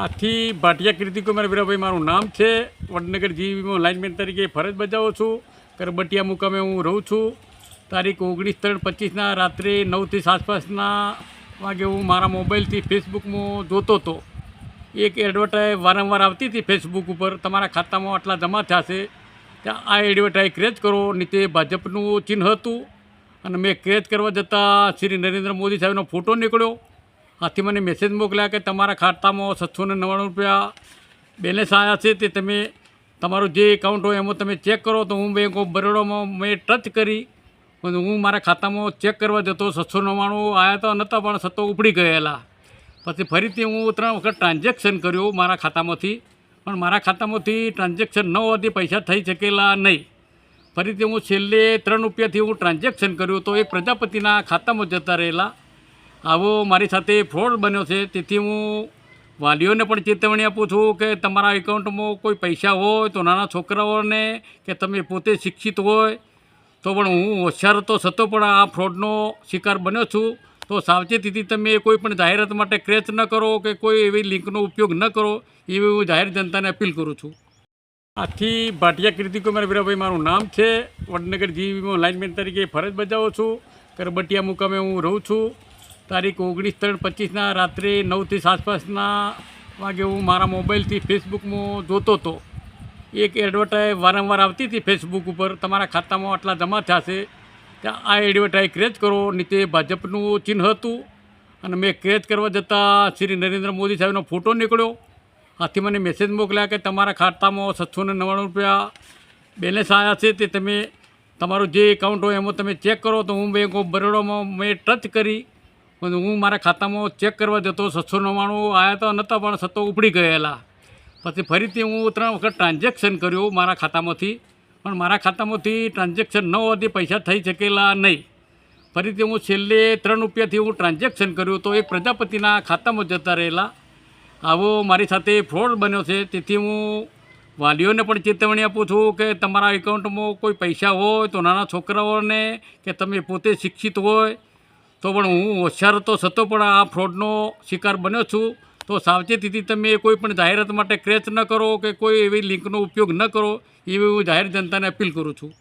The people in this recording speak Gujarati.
આથી ભાટિયા કીર્તિકુમાર વીરાભાઈ મારું નામ છે. વડનગર જીવીમાં લાઇનમેન તરીકે ફરજ બજાવું છું. કરબટિયા મુકામે હું રહું છું. તારીખ ઓગણીસ ત્રણ પચીસના રાત્રે નવથી આસપાસના વાગે હું મારા મોબાઈલથી ફેસબુકમાં જોતો હતો. એક એડવર્ટાઈઝ વારંવાર આવતી હતી ફેસબુક ઉપર. તમારા ખાતામાં આટલા જમા થશે. ત્યાં આ એડવર્ટાઈઝ ક્રેચ કરો, નીચે ભાજપનું ચિહ્ન હતું. અને મેં ક્રેચ કરવા જતાં શ્રી નરેન્દ્ર મોદી સાહેબનો ફોટો નીકળ્યો. આથી મને મેસેજ મોકલ્યા કે તમારા ખાતામાં છસો ને નવ્વાણું રૂપિયા બેલેન્સ આવ્યા છે તે તમે તમારું જે એકાઉન્ટ હોય એમાં તમે ચેક કરો તો હું બેંક ઓફ બરોડામાં મેં ટચ કરી હું મારા ખાતામાં ચેક કરવા જતો છસો નવ્વાણું આવ્યા તો નહોતા પણ સત્તો ઉપડી ગયેલા. પછી ફરીથી હું ત્રણ વખત ટ્રાન્ઝેક્શન કર્યું મારા ખાતામાંથી, પણ મારા ખાતામાંથી ટ્રાન્ઝેક્શન ન હોવાથી પૈસા થઈ શકેલા નહીં. ફરીથી હું છેલ્લે ત્રણ રૂપિયાથી હું ટ્રાન્ઝેક્શન કર્યું તો એ પ્રજાપતિના ખાતામાં જતા રહેલા. આવો મારી સાથે ફ્રોડ બન્યો છે. તેથી હું વાલીઓને પણ ચેતવણી આપું છું કે તમારા એકાઉન્ટમાં કોઈ પૈસા હોય તો નાના છોકરાઓને કે તમે પોતે શિક્ષિત હોય તો પણ હું હોશિયાર તો થતો પણ આ ફ્રોડનો શિકાર બન્યો છું. તો સાવચેતીથી તમે કોઈ પણ જાહેરાત માટે ક્રેચ ન કરો કે કોઈ એવી લિંકનો ઉપયોગ ન કરો, એવી હું જાહેર જનતાને અપીલ કરું છું. આથી ભાટિયા કીર્તિકુમાર વીરાભાઈ મારું નામ છે. વડનગર જીવીમાં લાઇનમેન તરીકે ફરજ બજાવું છું. કરબટિયા મુકામે હું રહું છું. તારીખ ઓગણીસ ત્રણ પચીસના રાત્રે નવથી આસપાસના વાગે હું મારા મોબાઈલથી ફેસબુકમાં જોતો હતો. એક એડવર્ટાઈઝ વારંવાર આવતી હતી ફેસબુક ઉપર, તમારા ખાતામાં આટલા જમા થશે, ત્યાં આ એડવર્ટાઈઝ ક્રેચ કરો. નીચે ભાજપનું ચિહ્ન હતું અને મેં ક્રેચ કરવા જતાં શ્રી નરેન્દ્ર મોદી સાહેબનો ફોટો નીકળ્યો. આથી મને મેસેજ મોકલ્યા કે, તમારા ખાતામાં છસો ને નવ્વાણું રૂપિયા બેલેન્સ આવ્યા છે, તે તમે તમારું જે એકાઉન્ટ હોય એમાં તમે ચેક કરો. તો હું બેંક ઓફ બરોડામાં મેં ટચ કરી. પણ હું મારા ખાતામાં ચેક કરવા જતો સત્સો નવ્વાણું આવ્યા તો નહોતા, પણ સત્તો ઉપડી ગયેલા. પછી ફરીથી હું ત્રણ વખત ટ્રાન્ઝેક્શન કર્યું મારા ખાતામાંથી, પણ મારા ખાતામાંથી ટ્રાન્ઝેક્શન ન હોવાથી પૈસા થઈ શકેલા નહીં. ફરીથી હું છેલ્લે ત્રણ રૂપિયાથી હું ટ્રાન્ઝેક્શન કર્યું તો એ પ્રજાપતિના ખાતામાં જતા રહેલા. આવો મારી સાથે ફ્રોડ બન્યો છે, તેથી હું વાલીઓને પણ ચેતવણી આપું છું કે તમારા એકાઉન્ટમાં કોઈ પૈસા હોય તો નાના છોકરાઓને કે તમે પોતે શિક્ષિત હોય તો પણ હું હોશિયાર હતો છતો પણ આ ફ્રોડનો શિકાર બન્યો છું. તો સાવચેતીથી તમે કોઈ પણ જાહેરાત માટે ક્રેચ ન કરો કે કોઈ એવી લિંકનો ઉપયોગ ન કરો, એવી હું જાહેર જનતાને અપીલ કરું છું.